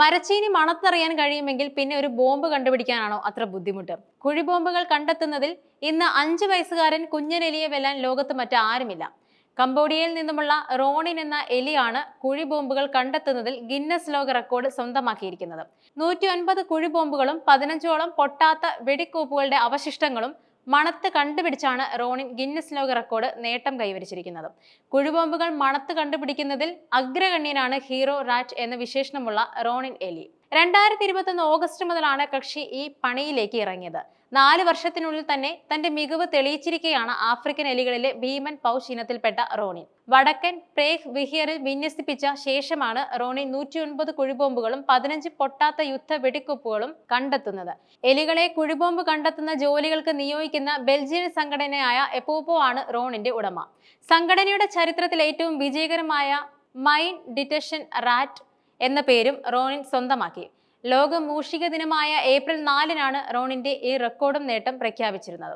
മരച്ചീനി മണത്തറിയാൻ കഴിയുമെങ്കിൽ പിന്നെ ഒരു ബോംബ് കണ്ടുപിടിക്കാനാണോ അത്ര ബുദ്ധിമുട്ട്? കുഴിബോംബുകൾ കണ്ടെത്തുന്നതിൽ ഇന്ന് അഞ്ച് വയസ്സുകാരൻ കുഞ്ഞനെലിയെ വെല്ലാൻ ലോകത്ത് മറ്റാരുമില്ല കംബോഡിയയിൽ നിന്നുമുള്ള റോണിൻ എന്ന എലിയാണ് കുഴിബോംബുകൾ കണ്ടെത്തുന്നതിൽ ഗിന്നസ് ലോക റെക്കോർഡ് സ്വന്തമാക്കിയിരിക്കുന്നത്. നൂറ്റി ഒൻപത് കുഴിബോംബുകളും പതിനഞ്ചോളം പൊട്ടാത്ത വെടിക്കോപ്പുകളുടെ അവശിഷ്ടങ്ങളും മണത്ത് കണ്ടുപിടിച്ചാണ് റോണിൻ ഗിന്നസ് ലോക റെക്കോർഡ് നേട്ടം കൈവരിച്ചിരിക്കുന്നത്. കുഴിബോംബുകൾ മണത്ത് കണ്ടുപിടിക്കുന്നതിൽ അഗ്രഗണ്യനാണ് ഹീറോ റാറ്റ് എന്ന വിശേഷണമുള്ള റോണിൻ എലി. രണ്ടായിരത്തി ഇരുപത്തൊന്ന് ഓഗസ്റ്റ് മുതലാണ് കക്ഷി ഈ പണിയിലേക്ക് ഇറങ്ങിയത്. നാല് വർഷത്തിനുള്ളിൽ തന്നെ തന്റെ മികവ് തെളിയിച്ചിരിക്കുകയാണ് ആഫ്രിക്കൻ എലികളിലെ ഭീമൻ പൗഷ് ഇനത്തിൽപ്പെട്ട റോണിൻ വടക്കൻ പ്രേഹ് വിഹിയറിൽ വിന്യസിപ്പിച്ച ശേഷമാണ് റോണി നൂറ്റി ഒൻപത് കുഴിബോംബുകളും പതിനഞ്ച് പൊട്ടാത്ത യുദ്ധ വെടിക്കുപ്പുകളും കണ്ടെത്തുന്നത്. എലികളെ കുഴിബോംബ് കണ്ടെത്തുന്ന ജോലികൾക്ക് നിയോഗിക്കുന്ന ബെൽജിയൻ സംഘടനയായ എപ്പോപ്പോ ആണ് റോണിന്റെ ഉടമ. സംഘടനയുടെ ചരിത്രത്തിൽ ഏറ്റവും വിജയകരമായ മൈൻ ഡിറ്റക്ഷൻ റാറ്റ് എന്ന പേരും റോണിൻ സ്വന്തമാക്കി. ലോക മൂഷിക ദിനമായ ഏപ്രിൽ നാലിനാണ് റോണിന്റെ ഈ റെക്കോർഡും നേട്ടം പ്രഖ്യാപിച്ചിരുന്നത്.